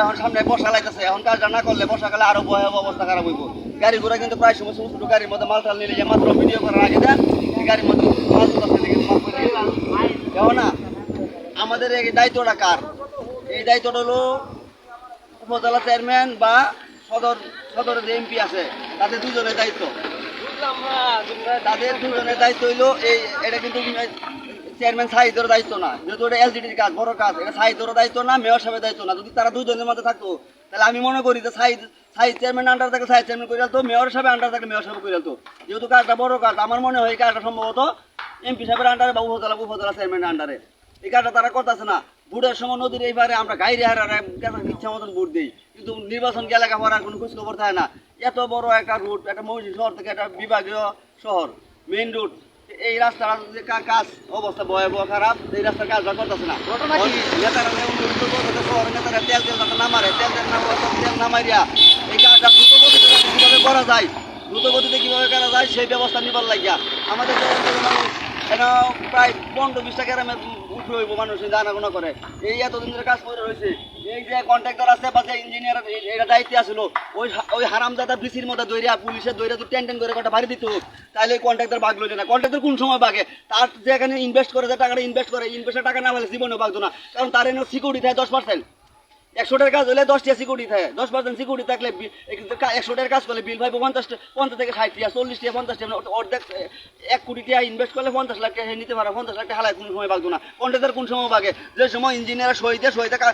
এখন সামনে বর্ষা লাগতেছে, এখন কাজটা না করলে বর্ষাকালে আরও ভয়াবহ অবস্থা খারাপ হইব। গাড়ি ঘোড়া কিন্তু প্রায় সময় ছোট গাড়ির মধ্যে মাল টাল নিলে যে মাত্র ভিডিও করার আগে দেন গাড়ির মধ্যে মাল না, আমাদের এই দায়িত্বটা কার? এই দায়িত্বটা হলো উপজেলা চেয়ারম্যান বা সদর, সদরের যে এমপি আছে, তাদের দুজনের দায়িত্ব। তাদের দুজনের দায়িত্ব হইল এই, এটা কিন্তু চেয়ারম্যান সাহিত্যের দায়িত্ব না। যেহেতু এটা এলজিডির কাজ, বড় কাজ, এটা সাহিত্যের দায়িত্ব না, মেয়র সাহেবের দায়িত্ব না। যদি তারা দুজনের মধ্যে থাকতো, তাহলে আমি মনে করি যে সাহিদ সাহিদ চেয়ারম্যান আন্ডার থাকে সাহিদ চেয়ারম্যান করে তো মেয়র সাহেব আন্ডার থাকে, মেয়র সাহেব করে তো যেহেতু কাজটা বড় কাজ, আমার মনে হয় এই কাজটা সম্ভবত এমপি সাহেবের আন্ডারে বা উপজেলা উপজেলা চেয়ারম্যানের আন্ডারে এই কাজটা তারা করতেছে না। ভোটের সময় নদীর এইবারে আমরা গাইরে হারারে ইচ্ছা মতন ভোট দিই। কিন্তু নির্বাচন গেলে হওয়ার কোনো খোঁজ খবর থাকে না। এত বড় একটা রুট একটা মৌজি শহর থেকে একটা বিভাগীয় শহর মেইন রুট এই রাস্তার কাজ অবস্থা ভয়াবহ খারাপ। এই রাস্তার কাজ করতেছে না। নেতারা করতেছে, শহরের নেতারা তেল তেল না মারে তেল তেল না তেল না মারিয়া এই কাজটা দ্রুত গতিতে কীভাবে করা যায় দ্রুত গতিতে কীভাবে করা যায় সেই ব্যবস্থা নিবার লাগিয়া আমাদের এটা প্রায় পনেরো বিশটা গ্রামের হইব মানুষ করে। এই কাজ করে রয়েছে। এই যে কন্ট্রাক্টর আছে ইঞ্জিনিয়ার এটা দায়িত্বে আসলো, ওই ওই হারামজাদা বিসির মতো দৈরিয়া পুলিশের দৈরিয়া তো টেন টেন করে কটা বাড়ি দিত তাহলে কন্ট্রাক্টর বাগ লইছে না। কন্ট্রাক্টর কোন সময় বাগে তার যেখানে ইনভেস্ট করে, যে টাকাটা ইনভেস্ট করে ইনভেস্টের টাকা না হলে জীবনে বাগতো না। কারণ তার এনে সিকিউরিটি থাকে দশ পার্সেন্ট একশোটার কাজ হলে দশটা সিকিউরিটি থাকে। দশ পার্সেন্ট সিকিউরিটি থাকলে একশোটার কাজ করলে বিল ভাই পঞ্চাশ পঞ্চাশ থেকে ষাট টিয়া, চল্লিশ টিয়া, পঞ্চাশ টিয়া মানে অর্ধেক এক কোটি টাকা ইনভেস্ট করলে পঞ্চাশ লাখ টাকা নিতে পারে। পঞ্চাশ লাখ টাকা হালায় কোন সময় বাগতো না। কন্ট্রাক্টর কোন সময় বাগে? যে সময় ইঞ্জিনিয়ার সহিতে কা-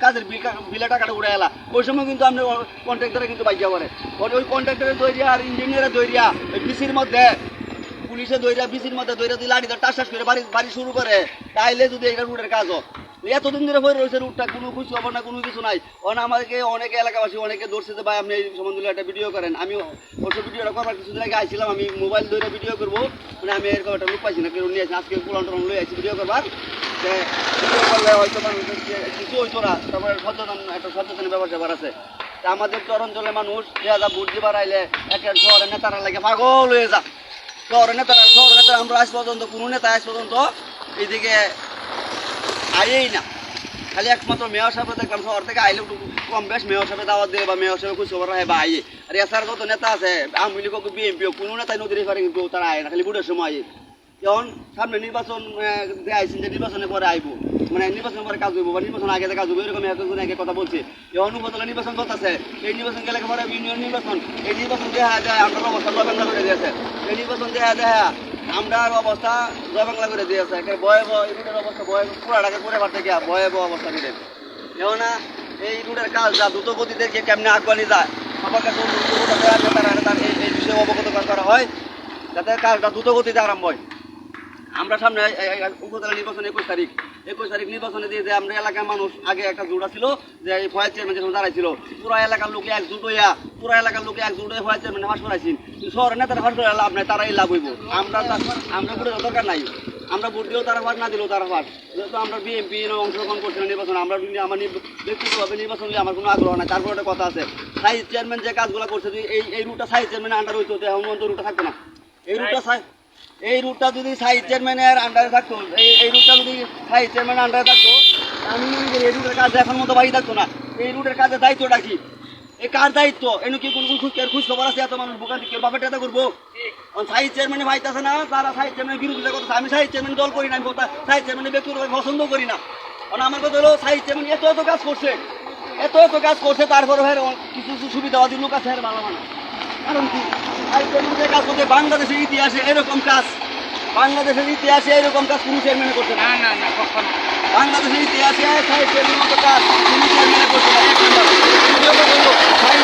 কাজের বিল বিলের টাকাটা উড়ে এলা। ওই সময় কিন্তু আপনি কন্ট্রাক্টরে কিন্তু বাইকা করে ওই- কন্ট্রাক্টরের দৈরিয়া আর ইঞ্জিনিয়ারের দৈরিয়া বিসির মধ্যে পুলিশে দৈরা বিসির মধ্যে দৈরা দিয়ে লাঠি টাস টাস করে বাড়ি বাড়ি শুরু করে, তাইলে যদি এটা রুটের কাজ হয়। এতদিন ধরে হয়ে রয়েছে রুটটা কোনো খুশি খবর না, কোনো কিছু নাই। অন আমাকে অনেকে এলাকাবাসী, অনেকে ধরছে যে ভাই আপনি এই সম্বন্ধে একটা ভিডিও করেন। আমি অবশ্য ভিডিওটা করবার কিছুদিন আগে আইছিলাম, আমি মোবাইল ধরে ভিডিও করব। মানে আমি এরকম একটা লোক পাইছি না, কেউ নিয়ে আসি, আজকে পুরান টুরান লই আইছি ভিডিও করবার। ভিডিও করলে হয়তো কিছু হইতো না, তারপরে সচেতন, একটা সচেতন ব্যাপার স্যাপার আছে। তা আমাদের তো অঞ্চলের মানুষ, যে যা ভোট দিবার আইলে একের শহরে নেতারা লাগে পাগল হয়ে যা শহরে নেতারা শহরে নেতা আমরা আজ পর্যন্ত কোনো নেতা আজ পর্যন্ত এইদিকে আইয়েই না। খালি একমাত্র মেয়র সাহেব দেখলাম, শহর থেকে আইলে কম বেশ মেয়র সাহেব দাওয়াত দেবে বা মেয়র সাহেব খুশি খবর বা আইয়ে। আর এছাড়া যত নেতা আছে, আওয়ামী লীগ হোক বিএনপি কোনো নেতাই নদীর এপারে কিন্তু তারা আয় না, খালি বুটের সময় আইয়ে যেমন সামনে নির্বাচন আইসেন যে নির্বাচনের পরে আইবো। মানে নির্বাচনের পরে কাজ হইব বা নির্বাচন আগে কাজ হইব এরকম একজন আগে কথা বলছে। যখন উপজেলা নির্বাচন করতেছে এই নির্বাচন গেলে পরে ইউনিয়ন নির্বাচন। এই নির্বাচন দেখা যায় আমরা অবস্থা বাংলা করে দিয়েছে। এই নির্বাচন দেখা যায় আমরা অবস্থা জয় বাংলা করে দিয়েছে একেবারে ভয়াবহ এই রুটের অবস্থা ভয়াবহ ঢাকা করে পারতে গিয়া ভয়াবহ অবস্থা রুটের কেননা, এই রুটের কাজ যা দ্রুত গতিতে যে কেমনে আগুয়ানি যায়, সবার কাছে তারা এই বিষয়ে অবগত করা হয়, যাতে কাজটা দ্রুত গতিতে আরম্ভ হয়। আমরা সামনে উপজেলা নির্বাচন একুশ তারিখ। একুশ তারিখ নির্বাচনে দিয়ে যে আমরা এলাকার মানুষ আগে একটা জোড়া ছিল যে এই ফয়েজ চেয়ারম্যান যখন দাঁড়াইছিল পুরা এলাকার লোকে একজুট হইয়া পুরা এলাকার লোকে একজুট হয়ে ফয়েজ চেয়ারম্যান ফাঁস করাইছি শহরের নেতারা ফাঁস করে লাভ নাই তারাই লাভ হইব। আমরা আমরা ভোটের দরকার নাই। আমরা ভোট দিলেও তারা ফাঁস না দিলেও তারা ফাঁস যেহেতু আমরা বিএনপি অংশগ্রহণ করছি না নির্বাচন আমরা আমার ব্যক্তিগতভাবে নির্বাচন নিয়ে আমার কোনো আগ্রহ নাই তারপর একটা কথা আছে। সাইজ চেয়ারম্যান যে কাজগুলো করছে এই এই রুটটা সাইজ চেয়ারম্যান আন্ডার হইতো এখন পর্যন্ত রুটটা থাকতো না। এই রুটটা সাই এই রুটটা যদি সাইড চেয়ারম্যানের আন্ডারে থাকতো, এই এই রুটটা যদি সাইড চেয়ারম্যানের আন্ডারে থাকতো, আমি মনে করি এই রুটের কাজ এখন মতো বাড়ি থাকতো না। এই রুটের কাজের দায়িত্বটা কি? এই কার দায়িত্ব? এনে কি কোনো খুশ খুশ খবর আছে? এত মানুষ বোকান কেউ বাপের টাকা করব? সাইড চেয়ারম্যানে ভাইতেছে না, তারা সাইড চেয়ারম্যানের বিরোধিতা করতেছে। আমি সাইড চেয়ারম্যান দল করি না, আমি সাইড চেয়ারম্যানের ব্যক্তিগত পছন্দ করি না। কারণ আমার কথা হলো সাইড চেয়ারম্যান এত এত কাজ করছে। এত এত কাজ করছে, তারপরে ভাই কিছু কিছু সুবিধাবাদী লোক আছে ভালো মানে কারণ কি? কাজ বাংলাদেশের ইতিহাসে এরকম কাজ বাংলাদেশের ইতিহাসে এরকম কাজ কোনো চেয়ারম্যানে করছে না। না না না কখনো। বাংলাদেশের ইতিহাসে মতো কাজ কোনো চেয়ারম্যানে করছে না।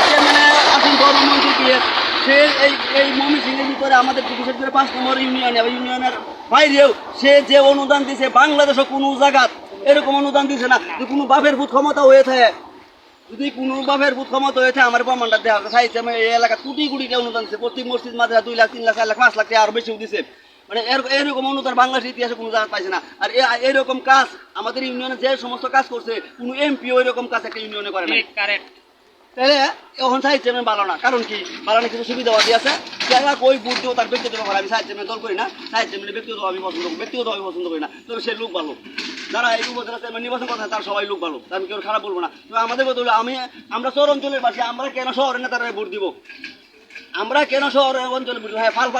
চেয়ারম্যানে আসুন দিয়ে সে এই এই মমি সিংহের ভিতরে আমাদের বিশেষ করে পাঁচ নম্বর ইউনিয়নে ইউনিয়নের বাইরেও সে যে অনুদান দিছে বাংলাদেশে কোনো জায়গাত এরকম অনুদান দিছে না যে কোনো বাপের ভূত ক্ষমতা হয়ে থাকে। যদি কোনো বাপের ভূত ক্ষমতা হয়েছে, আমার প্রমাণটা দেখা চাইছে আমি এই এলাকা কোটি কোটি টাকা অনুদান দিচ্ছে প্রতি মসজিদ মাঝে দুই লাখ, তিন লাখ, চার লাখ, পাঁচ লাখ টাকা আরও বেশি দিচ্ছে মানে এর- এরকম অনুদান বাংলাদেশের ইতিহাসে কোনো জায়গা পাইছে না। আর এরকম কাজ আমাদের ইউনিয়নে যে সমস্ত কাজ করছে, কোনো এমপিও এরকম রকম কাজ একটা ইউনিয়নে করে না তাহলে এখন সাহিদ চেয়ারম্যান না। কারণ কি? কিছু সুবিধা আছে। আছে যারা দিও তার ব্যক্তিগত আমি দল করি না। ব্যক্তিগত আমি পছন্দ করি। ব্যক্তিগত আমি পছন্দ করি না। তবে সে লোক ভালো। যারা এই নির্বাচন করতে তার সবাই লোক ভালো। কেউ খারাপ বলব না। আমাদের কথা আমি, আমরা শহর অঞ্চলের বাসী, আমরা কেন শহরের নেতারা ভোট দিব? আমরা কেন শহর অঞ্চলে হ্যাঁ ফাল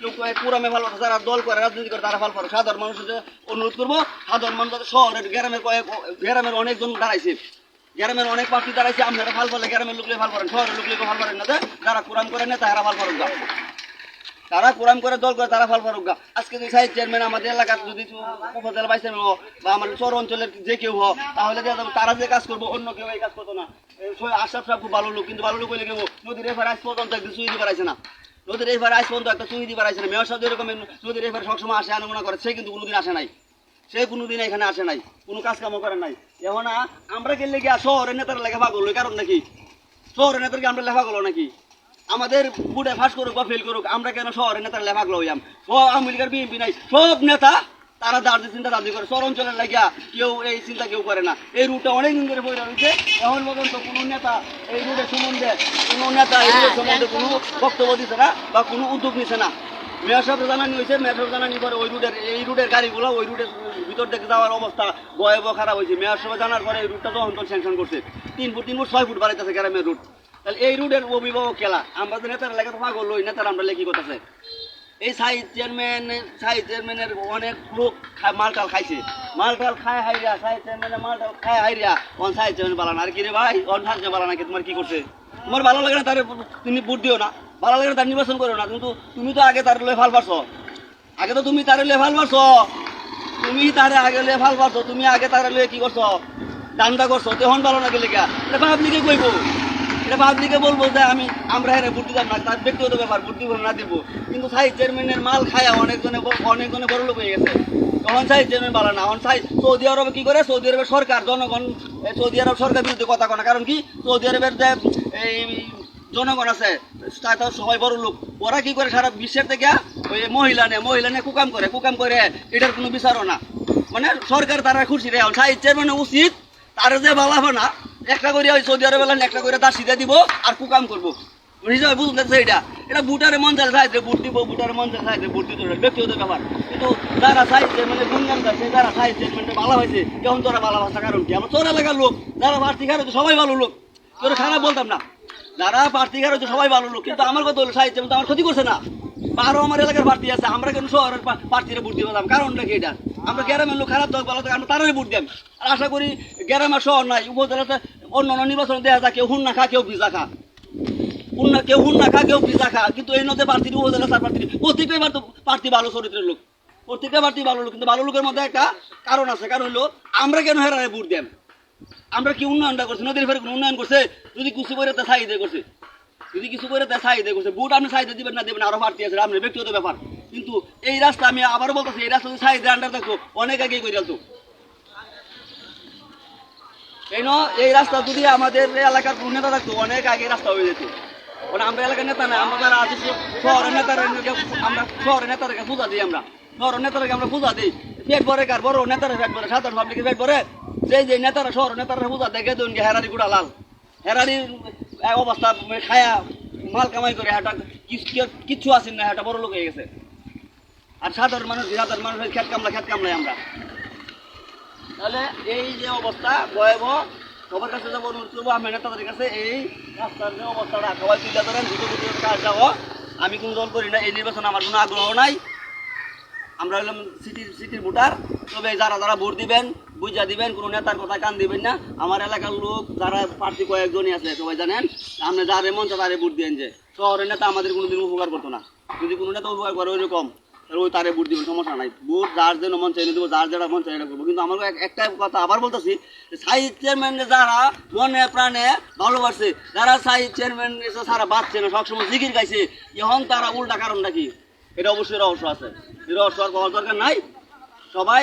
কেউ কয় পুরামে ফাল ফাটাছে যারা দল করে, রাজনীতি করে, তারা ফাল ফাটে সাধারণ মানুষের অনুরোধ করব, সাধারণ মানুষ শহরের গ্রামের কয়েক গ্রামের অনেকজন দাঁড়াইছে। গ্রামের অনেক পার্টি দাঁড়াইছে, আপনারা ফাল ফালে গ্রামের লোকলে ভালো করেন, শহরের লোকলে ভালো করেন না যারা কোরআন করেন না তারা ভালো ফারুক তারা কোরআন করে, দল করে তারা ফাল ফারুক গা। আজকে যদি সাহিদ চেয়ারম্যান আমাদের এলাকার যদি উপজেলা চেয়ারম্যান হোক বা আমাদের শহর অঞ্চলের যে কেউ হোক তাহলে তারা যে কাজ করব, অন্য কেউ এই কাজ করতো না। আশরাফ সাহেব খুব ভালো লোক, কিন্তু ভালো লোক হইলে কেউ নদীর এফার আজ পর্যন্ত একদিন সুই দিবার আছে না। নদীর এফার আজ পর্যন্ত একটা সুই দিবার আছে না। মেয়র সাহেব এরকম নদীর এফার সবসময় আসে আনুগোনা করে, সে কিন্তু কোনোদিন আসে নাই। সে কোনোদিন এখানে আসে নাই, কোনো কাজ কামও করে নাই। এখন আমরা গেলে গিয়া শহরের নেতারা লেখা পাগল কারণ নাকি? শহরের নেতারকে আমরা লেখা গেলো নাকি? আমাদের বুড়ে ফাঁস করুক বা ফেল করুক, আমরা কেন শহরের নেতার লেখা গেলো হইয়াম? সব লীগের বিএনপি নাই, সব নেতা তারা দার্জি চিন্তা দার্জি করে, শহর অঞ্চলের লাগিয়া কেউ এই চিন্তা কেউ করে না। এই রুটটা অনেক দিন ধরে বইরা রয়েছে এখন পর্যন্ত কোনো নেতা এই রুটের সম্বন্ধে, কোনো নেতা এই রুটের সম্বন্ধে কোনো বক্তব্য দিচ্ছে না বা কোনো উদ্যোগ নিচ্ছে না। মেয়র সাহেব জানানি হয়েছে মেয়র সাহেব জানানি পরে ওই রুটের এই রুটের গাড়িগুলো, ওই রুটের ভিতর থেকে যাওয়ার অবস্থা ভয়াবহ খারাপ হয়েছে। মেয়র সাহেব জানার পরে এই রুটটা তখন তো স্যাংশন করছে। তিন ফুট তিন ফুট, ছয় ফুট বাড়াইতেছে গ্রামের রুট। তাহলে এই রুটের অভিভাবক খেলা আমরা যে নেতারা লেখা পাগল ওই নেতারা আমরা লেখি করতেছে? এই সাইড চেয়ারম্যান সাইড চেয়ারম্যানের অনেক লোক মালটাল খাইছে। মালটাল খায় হাইরিয়া সাইড চেয়ারম্যানের মালটাল খায় হাইরিয়া অন সাইড চেয়ারম্যান বালানা আর কি রে ভাই? অন সাইড বালানা কি তোমার কি করছে? তোমার ভালো লাগে না তার তুমি ভোট দিও না। ভালো লাগে না তার নির্বাচন করো না। কিন্তু তুমি তো আগে তার লেফাল পারছ। আগে তো তুমি তার লেফাল পারছ। তুমি তারে আগে লেফাল পারছ। তুমি আগে তার লয়ে কি করছ? দান্দা করছ। তখন ভালো না গেলে গা এটা পাবলিকে কইবো। এটা পাবলিকে বলব যে আমি, আমরা হেরে ভোট দিতাম না। তার ব্যক্তিগত ব্যাপার, ভোট দিব না দিব। কিন্তু সাইড চেয়ারম্যানের মাল খায়া অনেকজনে অনেকজনে বড় লোক হয়ে গেছে। ভালো না এখন সাইড সৌদি আরবে কি করে? সৌদি আরবের সরকার, জনগণ সৌদি আরব সরকার বিরুদ্ধে কথা কয় না। কারণ কি? সৌদি আরবের যে, এই জনগণ আছে, তারা সবাই বড় লোক। ওরা কি করে সারা বিশ্বের থেকে ওই মহিলা নে মহিলা নে কুকাম করে কুকাম করে, এটার কোনো বিচারও না। মানে সরকার তারা খুশি রে সাহিদ চেয়ারম্যান উচিত। তার যে বালাবো না, একটা করে ওই সৌদি আরবে লাইন একটা করে সিধা দিব আর কুকাম করব। এটা। এটা বুটারে মন বুটারে মন ব্যক্তিগত ব্যাপার কিন্তু মানে মানে ভালো হয়েছে, কেমন তোরা ভালো ভাষা কারণ কি? আমার তোর এলাকার লোক, যারা সবাই ভালো লোক। খারাপ বলতাম না। যারা সবাই ভালো লোক। কিন্তু আমার কথা হলো আমার ক্ষতি করছে না। বা আরও আমার এলাকার প্রার্থী আছে, আমরা কেন শহরের প্রার্থীরা ভোট দিব কারণটা কি এটা? আমরা গ্রামের লোক খারাপ ভালো থাকে আমরা তারাই ভোট দিলাম আর আশা করি গ্রামের শহর নাই, উপজেলাতে অন্য অন্য নির্বাচন দেওয়া যায়, কেউ হুন না খা, কেউ ভিজা খা। কেউ খা কেউ খা। কিন্তু এই নদে প্রার্থী উপজেলা প্রার্থী ভালো চরিত্রের লোক। ভালো লোক। কিন্তু ভালো লোকের মধ্যে একটা কারণ আছে। কারণ হলো আমরা কেন ভোট দেন আমরা কি উন্নয়নটা করছি? নদীর উন্নয়ন করছে? যদি কিছু করে তা সাইডে করছে। যদি কিছু করে তা করছে আপনি দিবেন না দেবেন আরও আছে। ব্যক্তিগত ব্যাপার। কিন্তু এই রাস্তা আমি আবারও বলতেছি, এই রাস্তা সাইডে আন্ডার দেখো, অনেক আগে করে আসতো এই রাস্তা যদি আমাদের এলাকার নেতা থাকতো, অনেক আগে রাস্তা হয়ে যেত। মানে আমরা এলাকার নেতা না, আমরা যারা আছি শহরের নেতারা আমরা শহরের নেতাদেরকে পূজা দিই আমরা। শহরের নেতাদেরকে আমরা পূজা দিই। পেট ভরে কার, বড় নেতারা পেট ভরে, সাধারণ পাবলিকের পেট ভরে। যে যে নেতারা শহরের নেতারা পূজা দেখে তো হেরারি গুড়া লাল। হেরারির এক অবস্থা খায়া, মাল কামাই করে একটা কিচ্ছু আসেন না একটা বড় লোক হয়ে গেছে। আর সাধারণ মানুষ, সাধারণ মানুষের খেত কামলা খেত কামলাই আমরা। তাহলে এই যে অবস্থা, ভয়াবহ সবার কাছে যাব, অনুরোধ করব, আমি নেতাদের কাছে এই রাস্তার যে অবস্থাটা, সবাই কাজ যাব। আমি কোনো দল করি না, এই নির্বাচন আমার কোনো আগ্রহ নাই। আমরা হলাম সিটির সিটির ভোটার, তবে যারা যারা ভোট দিবেন বুঝা দিবেন, কোনো নেতার কথা কান দিবেন না। আমার এলাকার লোক, যারা প্রার্থী কয়েকজনই আছে, সবাই জানেন আপনি যারে মন চায় তারে ভোট দিবেন যে। শহরের নেতা আমাদের কোনোদিন উপকার করতো না। যদি কোনো নেতা উপকার করে, ওইরকম। ওই তারে ভোট দিবেন সমস্যা নাই। ভোট যার জন্য মন চাই দেবো যার যারা মন চাই এটা করব। কিন্তু আমার একটা কথা আবার বলতেছি সাহিদ চেয়ারম্যান যারা মনে প্রাণে ভালোবাসে, যারা সাহিদ চেয়ারম্যান সারা বাঁচছে না, সবসময় জিকির গাইছে এখন তারা উল্টা কারণ নাকি? এটা অবশ্যই রহস্য আছে। এই রহস্য আর পাওয়ার দরকার নাই। সবাই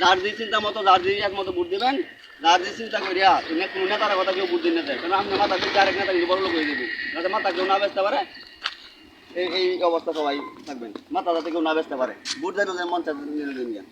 যার যে চিন্তা মতো, যার যে একমতো ভোট দেবেন, যার যে চিন্তা তুমি কোনো নেতার কথা কেউ বুদ্ধি নিতে কারণ আপনি মাথা দিয়ে আরেক নেতা বড় লোক হয়ে দেবে মাথা কেউ না বেচতে পারে এই অবস্থা সবাই থাকবেন। মাথা যাতে কেউ না বেচতে পারে বুট যেন মন নিয়ে